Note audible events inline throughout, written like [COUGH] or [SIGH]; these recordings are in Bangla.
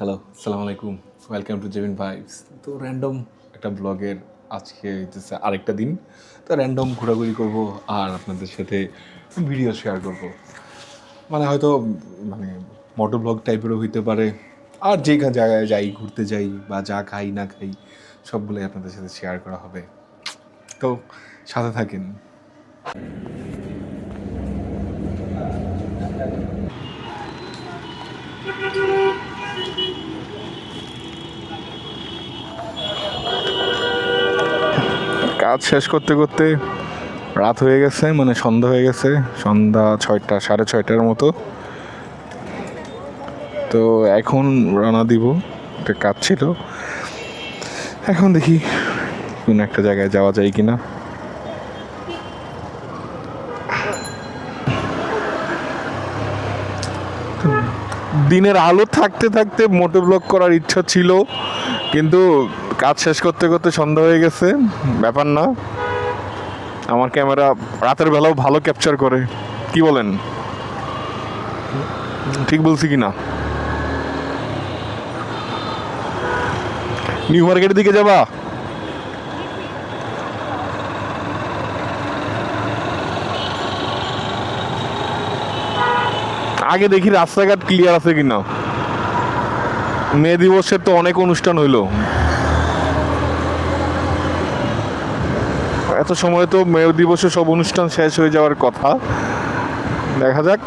হ্যালো আসসালামু আলাইকুম ওয়েলকাম টু জেমিন ভাইবস তো র্যান্ডম একটা ব্লগের আজকে হইতেছে আরেকটা দিন। তো র্যান্ডম ঘোরাঘুরি করব আর আপনাদের সাথে ভিডিও শেয়ার করব। মানে হয়তো মানে মোটো ব্লগ টাইপেরও হইতে পারে। আর যে জায়গায় যাই, ঘুরতে যাই বা যা খাই, না খাই, সবগুলোই আপনাদের সাথে শেয়ার করা হবে। তো সাথে থাকেন। কাজ শেষ করতে করতে রাত হয়ে গেছে মানে সন্ধ্যা হয়ে গেছে, সন্ধ্যা ছয়টা, সাড়ে ছয়টার মতো। তো এখন রানা দিব, একটা কাজ ছিল। এখন দেখি কোন একটা জায়গায় যাওয়া যায় কিনা। দিনের আলো থাকতে থাকতে মোটো ব্লগ করার ইচ্ছা ছিল, কিন্তু কাজ শেষ করতে করতে সন্ধ্যা হয়ে গেছে, ব্যাপার না। আমার ক্যামেরা রাতের বেলাও ভালো ক্যাপচার করে। কি বলেন? ঠিক বলছি কি না? নিউ মার্কেটের দিকে যাবা? আগে দেখি রাস্তাঘাট ক্লিয়ার আছে কিনা। মে দিবসের তো অনেক অনুষ্ঠান হইল। এত সময় তো মে দিবসে সব অনুষ্ঠান শেষ হয়ে যাওয়ার কথা। দেখা যাক।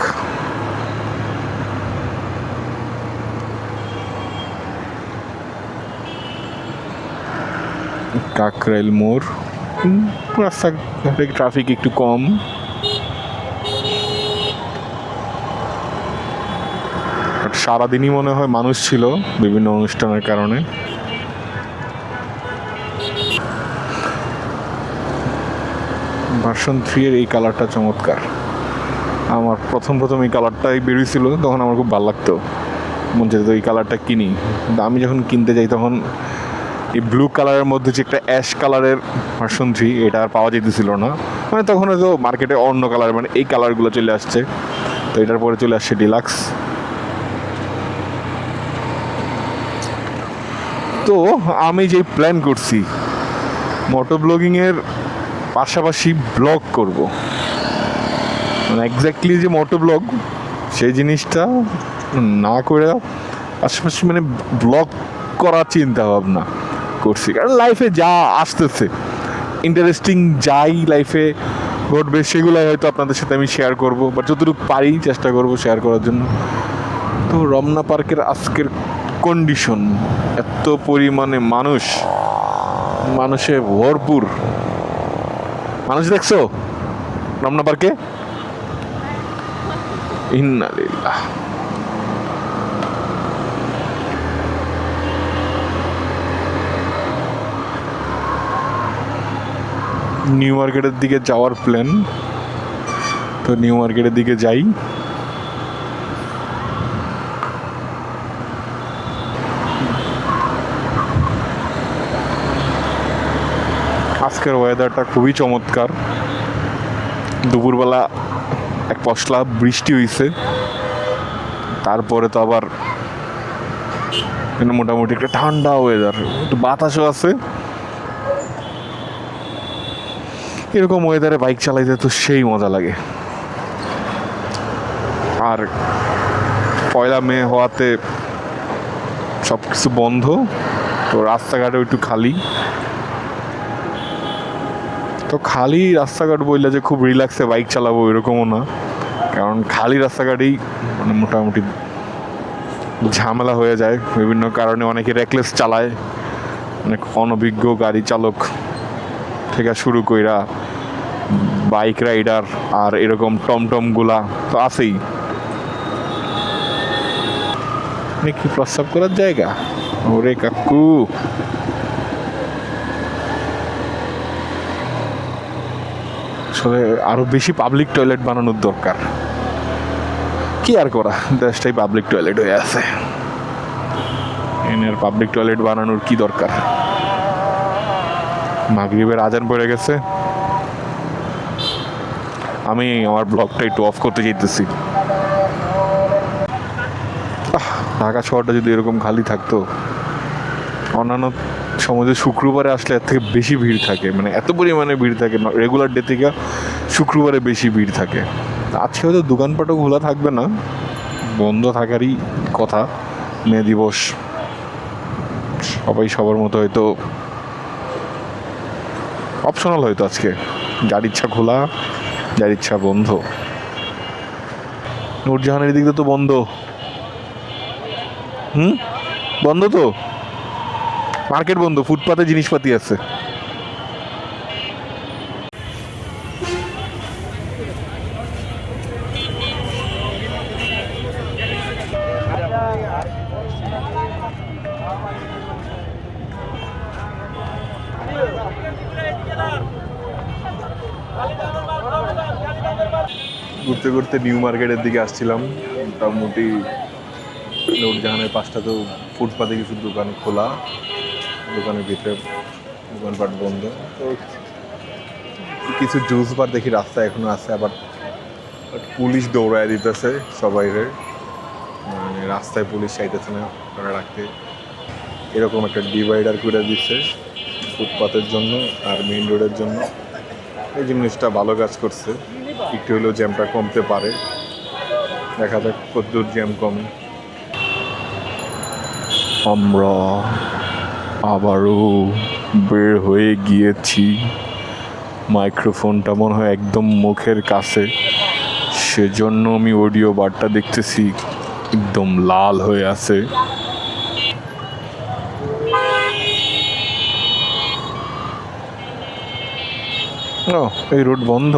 কাকরাইল মোড়। রাস্তাঘাটে ট্রাফিক একটু কম। সারাদিনই মনে হয় মানুষ ছিল বিভিন্ন অনুষ্ঠানের কারণে। ভার্সন থ্রি এর এই কালারটা চমৎকার। আমার প্রথম প্রথম এই কালারটাই বেরিয়েছিল, তখন আমার খুব ভালো লাগতো। মন যেত এই কালারটা কিনি। আমি যখন কিনতে যাই, তখন এই ব্লু কালারের মধ্যে যে একটা অ্যাশ কালারের ভার্সন থ্রি এটা আর পাওয়া যেতেছিল না। মানে তখন হয়তো মার্কেটে অন্য কালার মানে এই কালারগুলো চলে আসছে। তো এটার পরে চলে আসছে ডিলাক্স তো আমি যে প্ল্যান করছি মোটো ব্লগিংয়ের পাশাপাশি ব্লগ করব। মানে এক্স্যাক্টলি যে মোটো ব্লগ, সেই জিনিসটা না করে পাশাপাশি মানে ব্লগ করার চিন্তা ভাবনা করছি। কারণ লাইফে যা আসতেছে ইন্টারেস্টিং যাই লাইফে ঘটবে, সেগুলো হয়তো আপনাদের সাথে আমি শেয়ার করব। বা যতটুকু পারি চেষ্টা করব শেয়ার করার জন্য। তো রমনা পার্কের আজকের কন্ডিশন এত পরিমাণে মানুষ, মানুষে ভরপুর। মানুষ দেখছ? রমনা পার্কে ইন্নালিল্লাহ। নিউ মার্কেটের দিকে যাওয়ার প্ল্যান তো নিউ মার্কেটের দিকে যাই। আজকের ওয়েদারটা খুবই চমৎকার। দুপুরবেলা এক পশলা বৃষ্টি হয়েছে তারপরে তো আবার মোটামুটি একটা ঠান্ডা ওয়েদার একটু বাতাসও আছে। এরকম ওয়েদারে বাইক চালাইতে তো সেই মজা লাগে। আর পয়লা মে হওয়াতে সব কিছু বন্ধ। তো রাস্তাঘাটও একটু খালি। তো খালি রাস্তাঘাট বললে যে খুব রিল্যাক্সে বাইক চালাবো এরকমও না। কারণ খালি রাস্তাঘাটেই মানে মোটামুটি ঝামেলা হয়ে যায়। বিভিন্ন কারণে অনেকে রেকলেস চালায়। অনেক অনভিজ্ঞ গাড়ি চালক থেকে শুরু কইরা বাইক রাইডার আর এরকম টমটমগুলা তো আছেই। কি প্রস্তাব করার জায়গা? ওরে কাকু! আসলে আরও বেশি পাবলিক টয়লেট বানানোর দরকার। কি আর করা? দেশটাই পাবলিক টয়লেট হয়ে আছে। এনের পাবলিক টয়লেট বানানোর কি দরকার? মাগরিবের আজান পড়ে গেছে। আমি আমার ব্লগটা একটু অফ করতে যেতেছি ঢাকা শহরটা যদি এরকম খালি থাকতো, অন্যান্য সমাজে শুক্রবারে আসলে এর থেকে বেশি ভিড় থাকে। মানে এত পরিমাণে ভিড় থাকে রেগুলার ডে থেকে শুক্রবারে বেশি ভিড় থাকে। আজকে হয়তো দোকানপাটও খোলা থাকবে না, বন্ধ থাকারই কথা। মে দিবস সবাই সবার মতো হয়তো অপশনাল হয়তো আজকে। যার ইচ্ছা খোলা, যার ইচ্ছা বন্ধ। নূরজাহানের দিক দিয়ে তো বন্ধ। হুম? বন্ধ তো? মার্কেট বন্ধ, ফুটপাতে জিনিসপাতি আছে। ঘুরতে ঘুরতে নিউ মার্কেটের দিকে আসছিলাম। মোটামুটি নূরজাহানের পাশটা তো ফুটপাতে কিছু দোকান খোলা। দোকানের ভিতরে দোকানপাট বন্ধ। তো কিছু জুস বার দেখি রাস্তায় এখনও আছে, আবার পুলিশ দৌড়ায় দিতেছে সবাইরে। মানে রাস্তায় পুলিশ চাইতেছে না ওরা রাখতে। এরকম একটা ডিভাইডার করে দিচ্ছে ফুটপাতের জন্য আর মেইন রোডের জন্য। এই জিনিসটা ভালো কাজ করছে। একটু হলেও জ্যামটা কমতে পারে। দেখা যাক কতদূর জ্যাম কমে। আমরা আবারও বের হয়ে গিয়েছি। মাইক্রোফোনটা মনে হয় একদম মুখের কাছে। সেজন্য আমি অডিও বারটা দেখতেছি, একদম লাল হয়ে আছে। এই রোড বন্ধ।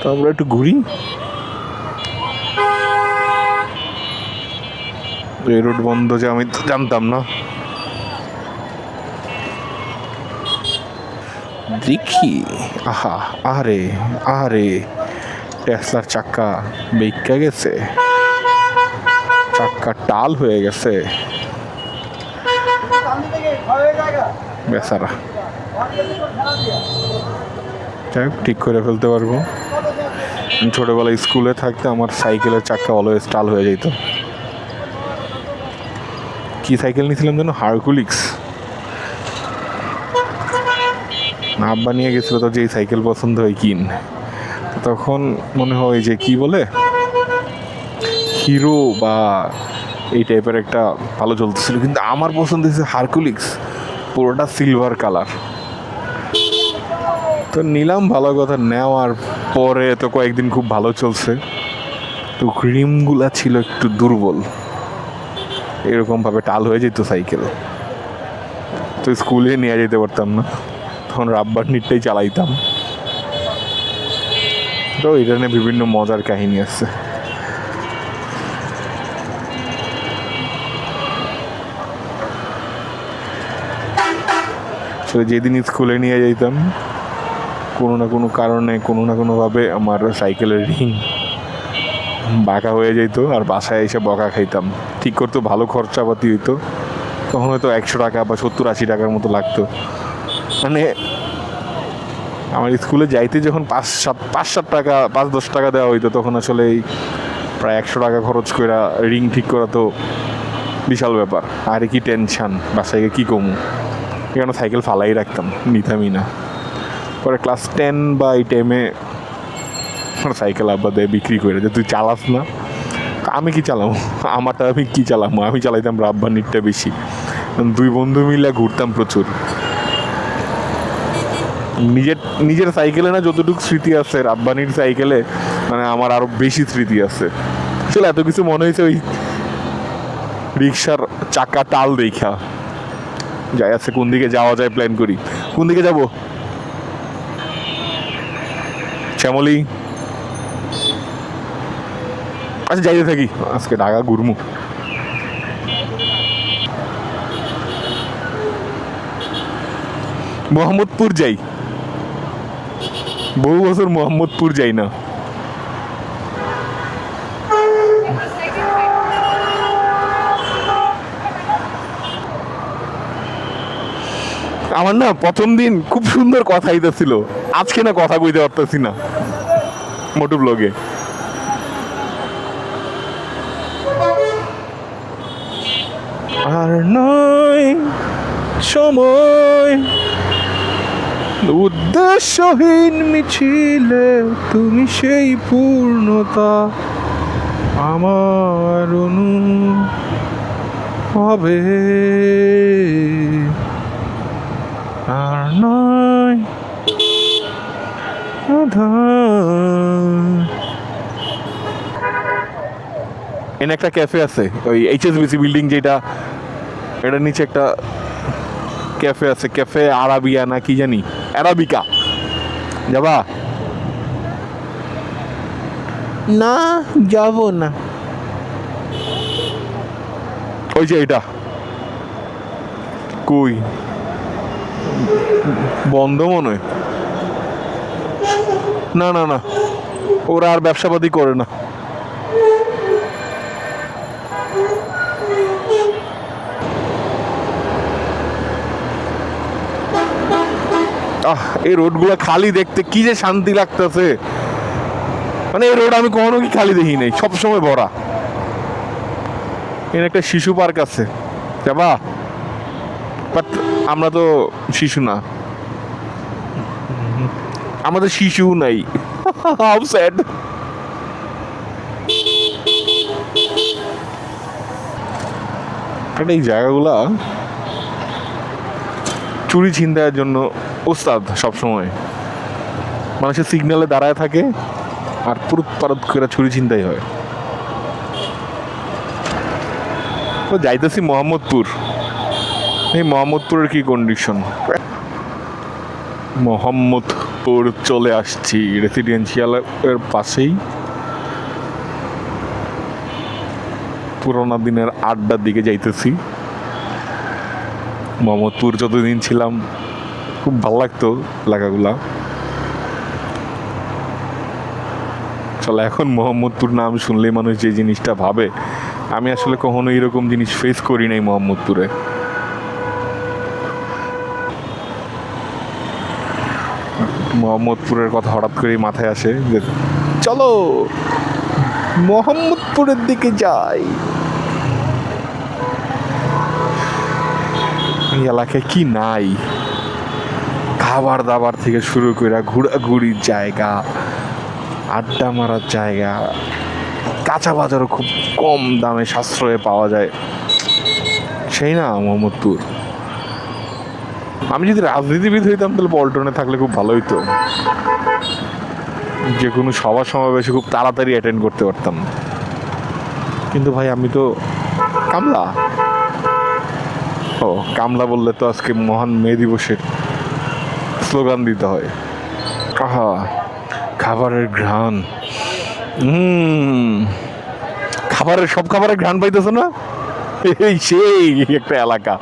তো আমরা একটু ঘুরি। এই রোড বন্ধ যে আমি তো জানতাম না। দেখি। আহা আরে আরে টেসলার চাক্কা বেঁকা গেছে। চাক্কা টাল হয়ে গেছে। বেচারা। যাই ঠিক করে ফেলতে পারব। ছোটবেলায় স্কুলে থাকতে আমার সাইকেলের চাক্কা অলওয়েজ টাল হয়ে যেত কি সাইকেল নিয়েছিলাম যেন? হারকুলিক্স। আব্বা নিয়ে গেছিল তো যেই সাইকেল পছন্দ হয় কিন। তখন মনে হয় যে কি বলে? হিরো বা এই টাইপের একটা ভালো চলতেছিল। কিন্তু আমার পছন্দ হয়েছে হারকুলিক্স। পুরোটা সিলভার কালার তো নিলাম ভালো কথা। নেওয়ার পরে তো কয়েকদিন খুব ভালো চলছে। তো রিমগুলা ছিল একটু দুর্বল। এরকমভাবে টাল হয়ে যেত সাইকেল। তো স্কুলে নিয়ে যেতে পারতাম না। তখন রাব্বার নিটটাই চালাইতাম। তো এটা নিয়ে বিভিন্ন মজার কাহিনী আছে। আসলে যেদিন স্কুলে নিয়ে যেতাম কোনো না কোনো কারণে, কোনো না কোনোভাবে আমার সাইকেলের রিং বাঁকা হয়ে যেত আর বাসায় এসে বকা খাইতাম। ঠিক করতো, ভালো খরচাপাতি হইতো। তখন হয়তো একশো টাকা বা সত্তর আশি টাকার মতো লাগতো। মানে আমার স্কুলে যাইতে যখন পাঁচ সাত পাঁচ সাত টাকা, পাঁচ দশ টাকা দেওয়া হইতো, তখন আসলে এই প্রায় একশো টাকা খরচ করে রিং ঠিক করা তো বিশাল ব্যাপার। আর কি টেনশান বাসায় কী কমু? এখানে সাইকেল ফালাই রাখতাম, নিতামই না। পরে ক্লাস টেন বা এই টাইমে সাইকেল আব্বা দেয় বিক্রি করে যে, তুই চালাস না? আমি কি চালাবো আমারটা আমি কি চালাবো আমি চালাইতাম রাব্বার নিটটা বেশি। দুই বন্ধু মিলে ঘুরতাম প্রচুর। নিজের নিজের সাইকেলে না যতটুকু স্মৃতি আছে, রাব্বানির সাইকেলে মানে আমার আরও বেশি স্মৃতি আছে। আসলে এত কিছু মনে হয়েছে ওই রিক্সার চাকা টাল দেখা। যাই আছে, কোন দিকে যাওয়া যায় প্ল্যান করি। কোন দিকে যাব? শ্যামলি। আচ্ছা যাইতে থাকি। আজকে ঢাকা ঘুরমু। মোহাম্মদপুর যাই। বহু বছর মোহাম্মদপুর যাই না। আমার না প্রথম দিন খুব সুন্দর কথা হইতেছিল। আজকে না কথা কইতে পারতেছি না। মোটু ব্লগে আর নয় সময়। উদ্দেশ্যহীন মিছিলে তুমি সেই পূর্ণতা আমার অনু হবে। আর নয় এনে একটা ক্যাফে আছে, ওই এইচএসবিসি বিল্ডিং যেটা, এটার নিচে একটা ক্যাফে আছে ক্যাফে আরাবিয়া না কি জানি? অ্যারাবিকা। যাবা? না যাব না। ওই যে এটা। কই? বন্ধ মনে হয়। না না না। ওরা আর ব্যবসাপাতি করে না। আহ, এই রোডগুলো খালি দেখতে কি যে শান্তি লাগতেছে। মানে এই রোড আমি কখনো কি খালি দেখি নাই, সবসময় ভরা। এখানে একটা শিশু পার্ক আছে। যাবা বাট আমরা তো শিশু না। আমাদের শিশু নাই। [LAUGHS] হাউ স্যাড এই জায়গাগুলা চুরি ছিনতাইয়ের জন্য ওস্তাদ সবসময়। মানুষের সিগন্যালে দাঁড়ায় থাকে আর পুরুত পারত করে ছুরি ছিনতাই হয়। তো যাইতেছি মোহাম্মদপুর। এই মোহাম্মদপুরের কি কন্ডিশন মোহাম্মদপুর চলে আসছি রেসিডেন্সিয়ালের পাশেই। পুরোনো দিনের আড্ডার দিকে যাইতেছি। মোহাম্মদপুর যতদিন ছিলাম খুব ভালো লাগতো এলাকাগুলা চলো, এখন মোহাম্মদপুর নাম শুনলেই মানুষ যে জিনিসটা ভাবে। আমি আসলে কখনো এরকম জিনিস ফেস করি নাই মোহাম্মদপুরে। মোহাম্মদপুরের কথা হঠাৎ করেই মাথায় আসে যে, চলো, মোহাম্মদপুরের দিকে যাই। এলাকায় কি নাই? খাবার দাবার থেকে শুরু করে ঘোরাঘুরির জায়গা, আড্ডা মারার জায়গা, কাঁচা বাজারও খুব কম দামে সাশ্রয়ে পাওয়া যায়। সেই না, মোহাম্মদপুর। আমি যদি রাজনীতিবিদ হইতাম, তাহলে পল্টনে থাকলে খুব ভালো হইতো। যে কোনো সভা সমাবেশে খুব তাড়াতাড়ি অ্যাটেন্ড করতে পারতাম। কিন্তু ভাই, আমি তো কামলা। ও, কামলা বললে তো আজকে মহান মে দিবসের স্লোগান দিতে হয়। আহা, খাবারের ঘ্রাণ। খাবারের, সব খাবারের ঘ্রাণ পাইতেছো না? এই সেই একটা এলাকা।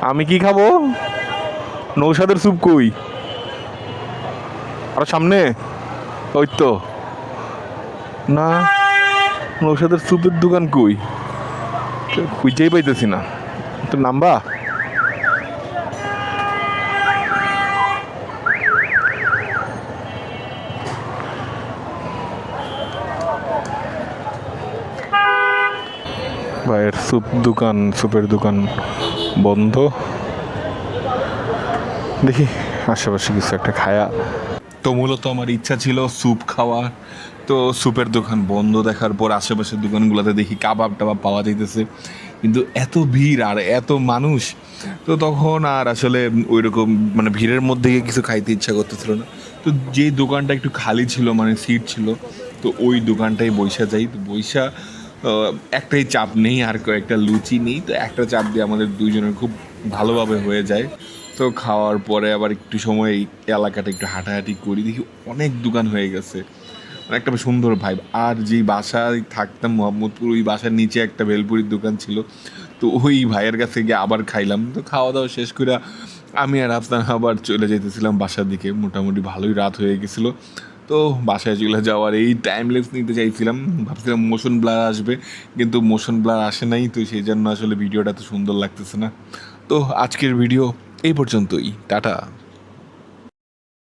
আমি কি খাব? নৌসাদের স্যুপ কই? আর সামনে? ওই তো। না, নৌসাদের স্যুপের দোকান কই? খুঁজেই পাইতেছি না। তো নাম্বা ভাইয়ের স্যুপ দোকান স্যুপের দোকান বন্ধ। দেখি আশেপাশে কিছু একটা খায়া। তো মূলত আমার ইচ্ছা ছিল স্যুপ খাওয়া। তো স্যুপের দোকান বন্ধ দেখার পর আশেপাশের দোকানগুলোতে দেখি কাবাব টাবাব পাওয়া যাইতেছে। কিন্তু এত ভিড় আর এত মানুষ, তো তখন আর আসলে ওই রকম মানে ভিড়ের মধ্যে কিছু খাইতে ইচ্ছা করতেছিল না। তো যে দোকানটা একটু খালি ছিল মানে সিট ছিল, তো ওই দোকানটাই বৈশা যাই। তো বৈশা একটাই চাপ নেই, আর কয়েকটা লুচি নেই, তো একটা চাপ দিয়ে আমাদের দুইজনের খুব ভালোভাবে হয়ে যায়। তো খাওয়ার পরে আবার একটু সময় এই এলাকাটা একটু হাঁটাহাঁটি করি, দেখি অনেক দোকান হয়ে গেছে। মানে একটা সুন্দর ভাইব আর যেই বাসায় থাকতাম মোহাম্মদপুর, ওই বাসার নিচে একটা ভেলপুরির দোকান ছিল। তো ওই ভাইয়ের কাছে গিয়ে আবার খাইলাম। তো খাওয়া দাওয়া শেষ করে আমি আর আফসান আবার চলে যেতেছিলাম বাসার দিকে। মোটামুটি ভালোই রাত হয়ে গেছিল। তো বাসায় চলে যাওয়ার এই টাইম লেস নিতে চাইছিলাম। ভাবছিলাম মোশন ব্লার আসবে, কিন্তু মোশন ব্লার আসে নাই, তো সেই জন্য আসলে ভিডিওটা তো সুন্দর লাগতেছে না। তো আজকের ভিডিও এই পর্যন্তই। টাটা।